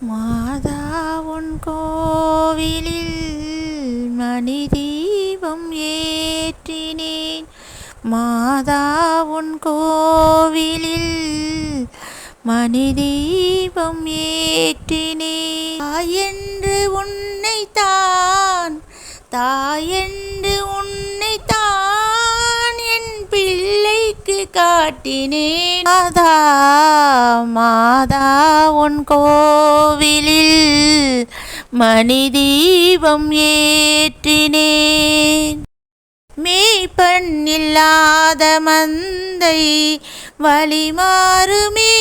மாதா உன் கோவிலில் மணி தீபம் ஏற்றினேன். மாதா உன் கோவிலில் மணி தீபம் ஏற்றினேன். தாயென்று உன்னைத்தான் தாயென்று உன்னைத்தான் காட்டினேன். மாதா மாதா உன் கோவிலில் மணி தீபம் ஏற்றினேன். மேய்ப்பண் இல்லாத மந்தை வழிமாறுமே.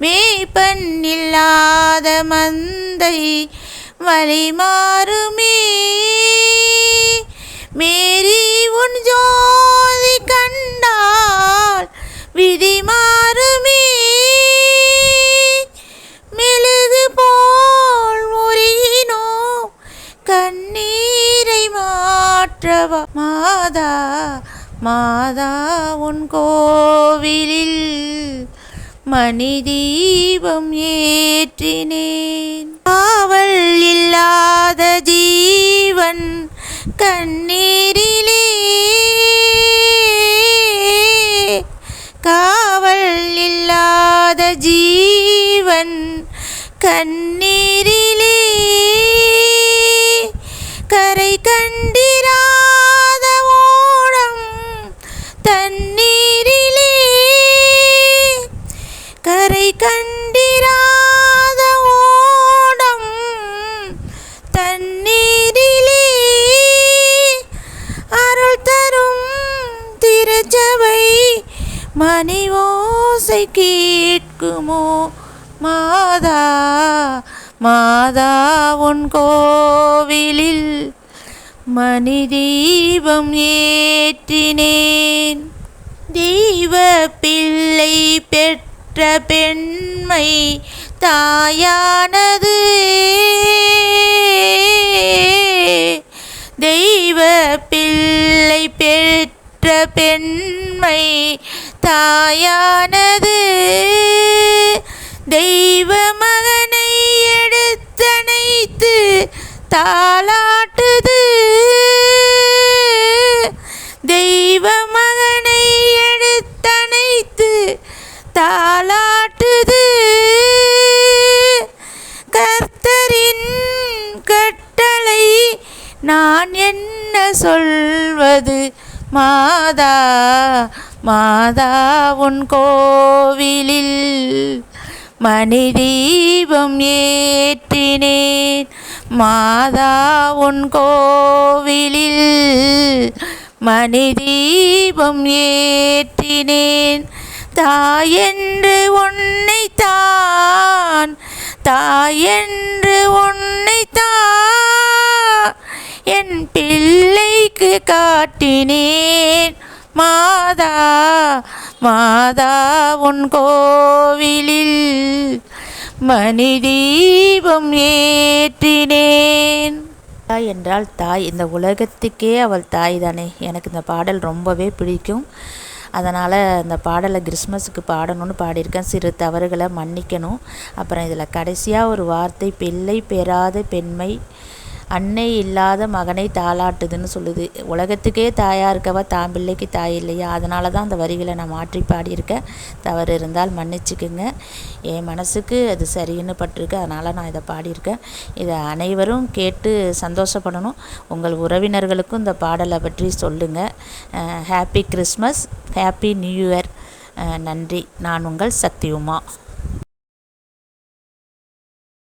மேய்ப்பண் இல்லாத மந்தை வழிமாறுமே. மேரி உன் ஜோதி கண்டால் விதி மாறுமே மெழுகு போல் முறியினோ கண்ணீரை மாற்றவா. மாதா மாதா உன் கோவிலில் மணி தீபம் ஏற்றினேன். காவல் இல்லாத ஜீவன் கண்ணீர் இல்லாத ஜீவன் கண்ணீரிலே கரை கண்டிராத ஓடம் தண்ணீரிலே கரை கண்டிராத ஓடம் தண்ணீரிலே அருள் தரும் திருச்சபை மணி ஓசை கேட்குமோ மாதா மாதா உன் கோவிலில் மணி தீபம் ஏற்றினேன். தெய்வ பிள்ளை பெற்ற பெண்மை தாயானது. தெய்வ பிள்ளை பெற்ற பெண்மை தாயானது. தெய்வ மகனை எடுத்தணைத்து தாளாட்டுது. தெய்வ மகனை எடுத்தணைத்து தாளாட்டுது. கர்த்தரின் கட்டளை நான் என்ன சொல்வது மாதா? மாதா உன் கோவிலில் மணி தீபம் ஏற்றினேன். மாதா உன் கோவிலில் மணி தீபம் ஏற்றினேன். தாயென்று உன்னை தான் தாயென்று உன்னை தான் என் பிள்ளைக்கு காட்டினேன். மாதா மாதா உன் கோவிலில் மணி தீபம் ஏற்றினேன். தாய் என்றால் தாய். இந்த உலகத்துக்கே அவள் தாய் தானே எனக்கு இந்த பாடல் ரொம்பவே பிடிக்கும். அதனால் இந்த பாடலை கிறிஸ்மஸுக்கு பாடணும்னு பாடியிருக்கேன். சிறு தவறுகளை மன்னிக்கணும். அப்புறம் இதில் கடைசியாக ஒரு வார்த்தை பிள்ளை பெறாத பெண்மை அன்னை இல்லாத மகனை தாளாட்டுதுன்னு சொல்லுது. உலகத்துக்கே தாயாக இருக்கவா தான் பிள்ளைக்கு தாய் இல்லையா? அதனால தான் அந்த வரிகளை நான் மாற்றி பாடியிருக்கேன் தவறு இருந்தால் மன்னிச்சுக்குங்க. என் மனசுக்கு அது சரின்னு பட்டிருக்கு. அதனால் நான் இதை பாடியிருக்கேன் இதை அனைவரும் கேட்டு சந்தோஷப்படணும். உங்கள் உறவினர்களுக்கும் இந்த பாடலை பற்றி சொல்லுங்கள் happy Christmas happy new year நன்றி. நான் உங்கள் சக்தி உமா